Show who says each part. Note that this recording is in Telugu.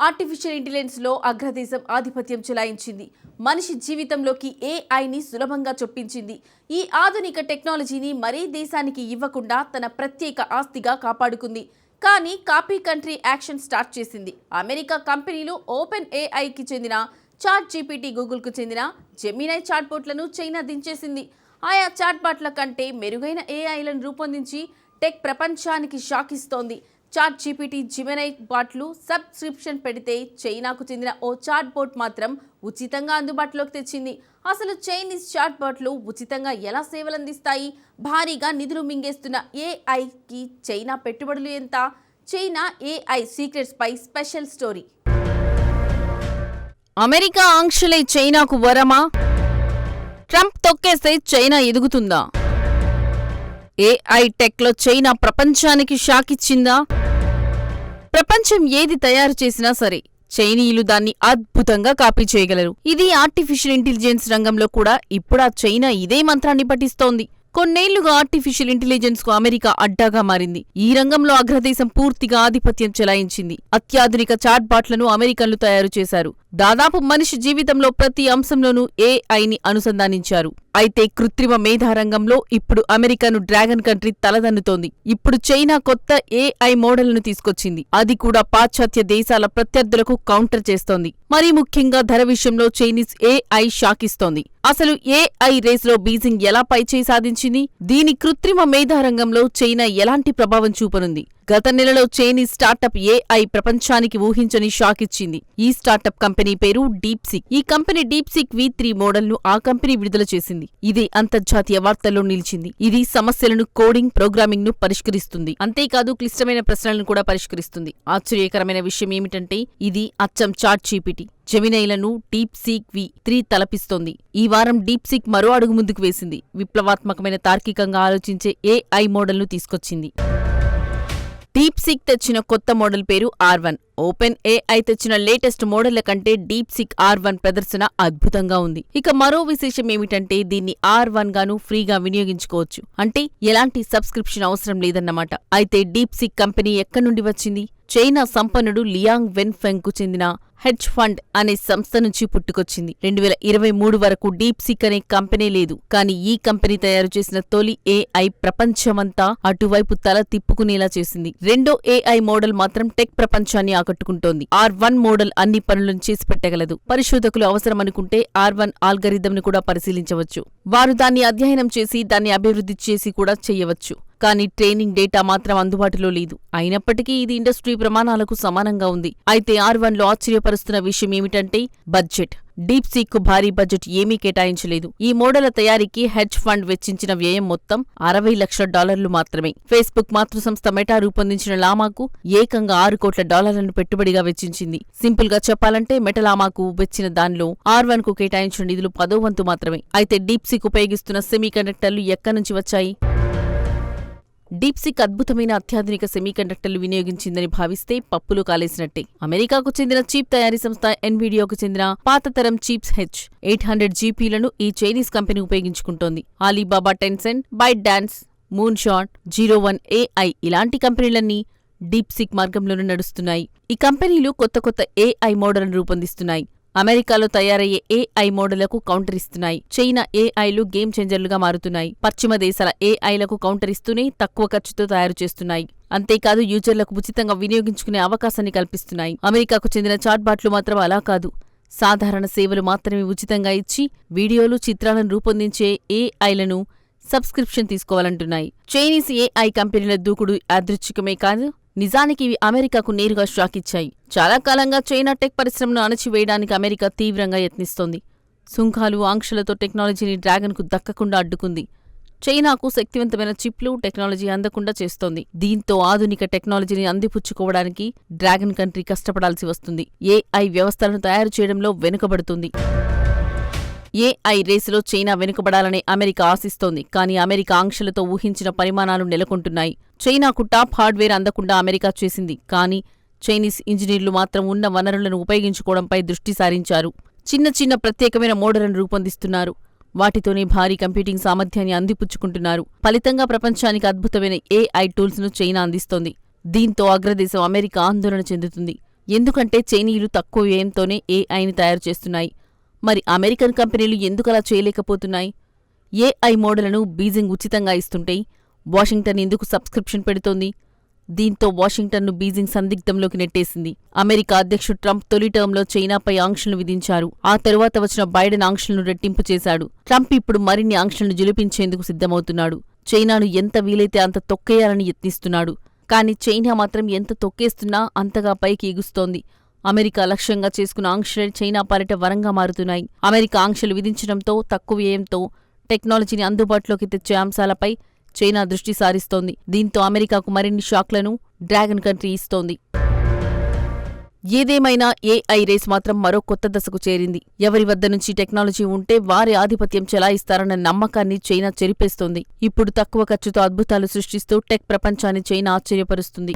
Speaker 1: ఆర్టిఫిషియల్ ఇంటెలిజెన్స్లో అగ్రదేశం ఆధిపత్యం చెలాయించింది. మనిషి జీవితంలోకి ఏఐని సులభంగా చొప్పించింది. ఈ ఆధునిక టెక్నాలజీని మరే దేశానికి ఇవ్వకుండా తన ప్రత్యేక ఆస్తిగా కాపాడుకుంది. కానీ కాపీ కంట్రీ యాక్షన్ స్టార్ట్ చేసింది. అమెరికా కంపెనీలు ఓపెన్ ఏఐకి చెందిన చాట్ జీపీటీ గూగుల్కు చెందిన జెమినై చాట్బోట్లను చైనా దించేసింది. ఆయా చాట్బాట్ల కంటే మెరుగైన ఏఐలను రూపొందించి టెక్ ప్రపంచానికి షాక్ ఇస్తోంది. చాట్ జీపీటీ జిమెనై బాట్లు సబ్స్క్రిప్షన్ పెడితే చైనాకు చెందిన ఓ చాట్ బోట్ మాత్రం ఉచితంగా అందుబాటులోకి తెచ్చింది. అసలు చైనీస్ చాట్ బాట్లు ఉచితంగా ఎలా సేవలందిస్తాయి భారీగా నిధులు మింగేస్తున్న ఏఐకి చైనా పెట్టుబడులు ఎంత? చైనా ఏఐ సీక్రెట్స్ పై స్పెషల్ స్టోరీ. అమెరికా ఆంక్షలే చైనాకు వరమా? ట్రంప్ తొక్కేస్తే చైనా ఎదుగుతుందా? ఏఐ టెక్లో చైనా ప్రపంచానికి షాక్ ఇచ్చిందా? ప్రపంచం ఏది తయారు చేసినా సరే చైనీయులు దాన్ని అద్భుతంగా కాపీ చేయగలరు. ఇది ఆర్టిఫిషియల్ ఇంటెలిజెన్స్ రంగంలో కూడా ఇప్పుడా చైనా ఇదే మంత్రాన్ని పఠిస్తోంది. కొన్నేళ్ళుగా ఆర్టిఫిషియల్ ఇంటెలిజెన్స్కు అమెరికా అడ్డాగా మారింది. ఈ రంగంలో అగ్రదేశం పూర్తిగా ఆధిపత్యం చెలాయించింది. అత్యాధునిక చాట్బాట్లను అమెరికన్లు తయారు చేశారు. దాదాపు మనిషి జీవితంలో ప్రతి అంశంలోనూ ఏఐని అనుసంధానించారు. అయితే కృత్రిమ మేధా రంగంలో ఇప్పుడు అమెరికాను డ్రాగన్ కంట్రీ తలదన్నుతోంది. ఇప్పుడు చైనా కొత్త ఏఐ మోడల్ను తీసుకొచ్చింది. అది కూడా పాశ్చాత్య దేశాల ప్రత్యర్థులకు కౌంటర్ చేస్తోంది. మరీ ముఖ్యంగా ధర విషయంలో చైనీస్ ఏఐ షాకిస్తోంది. అసలు ఏఐ రేస్లో బీజింగ్ ఎలా పైచేయి సాధించింది? దీని కృత్రిమ మేధా రంగంలో చైనా ఎలాంటి ప్రభావం చూపనుంది? గత నెలలో చైనీస్ స్టార్టప్ ఏఐ ప్రపంచానికి ఊహించని షాకిచ్చింది ఈ స్టార్టప్ కంపెనీ పేరు డీప్సిక్. ఈ కంపెనీ డీప్సిక్ వి త్రీ మోడల్ను ఆ కంపెనీ విడుదల చేసింది. ఇది అంతర్జాతీయ వార్తల్లో నిలిచింది. ఇది సమస్యలను కోడింగ్ ప్రోగ్రామింగ్ను పరిష్కరిస్తుంది. అంతేకాదు క్లిష్టమైన ప్రశ్నలను కూడా పరిష్కరిస్తుంది. ఆశ్చర్యకరమైన విషయం ఏమిటంటే ఇది అచ్చం చాట్ చీపిటీ జెమినైలను డీప్ సీక్ వి త్రీ తలపిస్తోంది. ఈ వారం డీప్ సీక్ మరో అడుగు ముందుకు వేసింది. విప్లవాత్మకమైన తార్కికంగా ఆలోచించే ఏఐ మోడల్ను తీసుకొచ్చింది. డీప్ సిక్ తెచ్చిన కొత్త మోడల్ పేరు ఆర్ వన్. ఓపెన్ ఏఐ తెచ్చిన లేటెస్ట్ మోడళ్ళ కంటే డీప్ సిక్ ఆర్ వన్ ప్రదర్శన అద్భుతంగా ఉంది. ఇక మరో విశేషం ఏమిటంటే దీన్ని ఆర్ వన్ గాను ఫ్రీగా వినియోగించుకోవచ్చు. అంటే ఎలాంటి సబ్స్క్రిప్షన్ అవసరం లేదన్నమాట. అయితే డీప్ సిక్ కంపెనీ ఎక్కడి నుండి వచ్చింది? చైనా సంపన్నుడు లియాంగ్ వెన్ఫెంగ్కు చెందిన హెడ్జ్ ఫండ్ అనే సంస్థ నుంచి పుట్టుకొచ్చింది. రెండు వేల ఇరవై మూడు వరకు డీప్ సిక్ అనే కంపెనీ లేదు. కానీ ఈ కంపెనీ తయారు చేసిన తొలి ఏఐ ప్రపంచమంతా అటువైపు తల తిప్పుకునేలా చేసింది. రెండో ఏఐ మోడల్ మాత్రం టెక్ ప్రపంచాన్ని ఆకట్టుకుంటోంది. ఆర్ వన్ మోడల్ అన్ని పనులను చేసి పెట్టగలదు. పరిశోధకులు అవసరమనుకుంటే ఆర్ వన్ ఆల్గరిథంను కూడా పరిశీలించవచ్చు. వారు దాన్ని అధ్యయనం చేసి దాన్ని అభివృద్ధి చేసి కూడా చేయవచ్చు. కానీ ట్రైనింగ్ డేటా మాత్రం అందుబాటులో లేదు. అయినప్పటికీ ఇది ఇండస్ట్రీ ప్రమాణాలకు సమానంగా ఉంది. అయితే ఆర్ వన్లో ఆశ్చర్యపరుస్తున్న విషయం ఏమిటంటే బడ్జెట్. డీప్ సీక్ భారీ బడ్జెట్ ఏమీ కేటాయించలేదు. ఈ మోడల తయారీకి హెడ్జ్ ఫండ్ వెచ్చించిన వ్యయం మొత్తం అరవై లక్షల డాలర్లు మాత్రమే. ఫేస్బుక్ మాతృ సంస్థ మెటా రూపొందించిన లామాకు ఏకంగా ఆరు కోట్ల డాలర్లను పెట్టుబడిగా వెచ్చించింది. సింపుల్గా చెప్పాలంటే మెటలామాకు వెచ్చిన దానిలో ఆర్ వన్కు కేటాయించిన నిధులు పదో వంతు మాత్రమే. అయితే డీప్ సీక్ ఉపయోగిస్తున్న సెమీ కండక్టర్లు ఎక్కడి నుంచి వచ్చాయి? డీప్సిక్ అద్భుతమైన అత్యాధునిక సెమీకండక్టర్లు వినియోగించిందని భావిస్తే పప్పులు కాలేసినట్టే. అమెరికాకు చెందిన చీప్ తయారీ సంస్థ ఎన్వీడియోకు చెందిన పాతతరం చీప్స్ హెచ్ ఎయిట్ హండ్రెడ్ జీపీలను ఈ Chinese company ఉపయోగించుకుంటోంది. Alibaba Tencent ByteDance Moonshot zero one AI ఇలాంటి కంపెనీలన్నీ డీప్సిక్ మార్గంలోనూ నడుస్తున్నాయి. ఈ కంపెనీలు కొత్త కొత్త ఏఐ మోడల్ను రూపొందిస్తున్నాయి. అమెరికాలో తయారయ్యే ఏఐ మోడళ్ళకు కౌంటర్ ఇస్తున్నాయి. చైనా ఏఐలు గేమ్ చేంజర్లుగా మారుతున్నాయి. పశ్చిమ దేశాల ఏఐలకు కౌంటర్ ఇస్తూనే తక్కువ ఖర్చుతో తయారు చేస్తున్నాయి. అంతేకాదు యూజర్లకు ఉచితంగా వినియోగించుకునే అవకాశాన్ని కల్పిస్తున్నాయి. అమెరికాకు చెందిన చాట్బాట్లు మాత్రం అలా కాదు. సాధారణ సేవలు మాత్రమే ఉచితంగా ఇచ్చి వీడియోలు చిత్రాలను రూపొందించే ఏఐలను సబ్స్క్రిప్షన్ తీసుకోవాలంటున్నాయి. చైనీస్ ఏఐ కంపెనీల దూకుడు యాదృచ్ఛికమే కాదు నిజానికి ఇవి అమెరికాకు నేరుగా షాక్ ఇచ్చాయి. చాలా కాలంగా చైనా టెక్ పరిశ్రమను అణచివేయడానికి అమెరికా తీవ్రంగా యత్నిస్తోంది. సుంకాలు ఆంక్షలతో టెక్నాలజీని డ్రాగన్కు దక్కకుండా అడ్డుకుంది. చైనాకు శక్తివంతమైన చిప్లు టెక్నాలజీ అందకుండా చేస్తోంది. దీంతో ఆధునిక టెక్నాలజీని అందిపుచ్చుకోవడానికి డ్రాగన్ కంట్రీ కష్టపడాల్సి వస్తుంది. ఏఐ వ్యవస్థలను తయారు చేయడంలో వెనుకబడుతుంది. ఏఐ రేసులో చైనా వెనుకబడాలని అమెరికా ఆశిస్తోంది. కానీ అమెరికా ఆంక్షలతో ఊహించిన పరిమాణాలు నెలకొంటున్నాయి. చైనాకు టాప్ హార్డ్వేర్ అందకుండా అమెరికా చేసింది. కానీ చైనీస్ ఇంజనీర్లు మాత్రం ఉన్న వనరులను ఉపయోగించుకోవడంపై దృష్టి సారించారు. చిన్న చిన్న ప్రత్యేకమైన మోడలను రూపొందిస్తున్నారు. వాటితోనే భారీ కంప్యూటింగ్ సామర్థ్యాన్ని అందిపుచ్చుకుంటున్నారు. ఫలితంగా ప్రపంచానికి అద్భుతమైన ఏఐ టూల్స్ను చైనా అందిస్తోంది. దీంతో అగ్రదేశం అమెరికా ఆందోళన చెందుతుంది. ఎందుకంటే చైనీయులు తక్కువ వ్యయంతోనే ఏఐని తయారు చేస్తున్నాయి. మరి అమెరికన్ కంపెనీలు ఎందుకలా చేయలేకపోతున్నాయి? ఏఐ మోడలను బీజింగ్ ఉచితంగా ఇస్తుంటే వాషింగ్టన్ ఎందుకు సబ్స్క్రిప్షన్ పెడుతోంది? దీంతో వాషింగ్టన్ను బీజింగ్ సందిగ్ధంలోకి నెట్టేసింది. అమెరికా అధ్యక్షుడు ట్రంప్ తొలి టర్మ్లో చైనాపై ఆంక్షలు విధించారు. ఆ తరువాత వచ్చిన బైడెన్ ఆంక్షలను రెట్టింపు చేశాడు. ట్రంప్ ఇప్పుడు మరిన్ని ఆంక్షలను జులిపించేందుకు సిద్ధమవుతున్నాడు. చైనాను ఎంత వీలైతే అంత తొక్కేయాలని యత్నిస్తున్నాడు. కానీ చైనా మాత్రం ఎంత తొక్కేస్తున్నా అంతగా పైకి ఎగుస్తోంది. అమెరికా లక్ష్యంగా చేసుకున్న ఆంక్షలే చైనా పాలిట వరంగా మారుతున్నాయి. అమెరికా ఆంక్షలు విధించడంతో తక్కువ వ్యయంతో టెక్నాలజీని అందుబాటులోకి తెచ్చే అంశాలపై చైనా దృష్టి సారిస్తోంది. దీంతో అమెరికాకు మరిన్ని షాక్లను డ్రాగన్ కంట్రీ ఇస్తోంది. ఏదేమైనా ఏఐ రేస్ మాత్రం మరో కొత్త దశకు చేరింది. ఎవరి వద్ద నుంచి టెక్నాలజీ ఉంటే వారి ఆధిపత్యం చెలాయిస్తారన్న నమ్మకాన్ని చైనా చెరిపేస్తోంది. ఇప్పుడు తక్కువ ఖర్చుతో అద్భుతాలు సృష్టిస్తూ టెక్ ప్రపంచాన్ని చైనా ఆశ్చర్యపరుస్తుంది.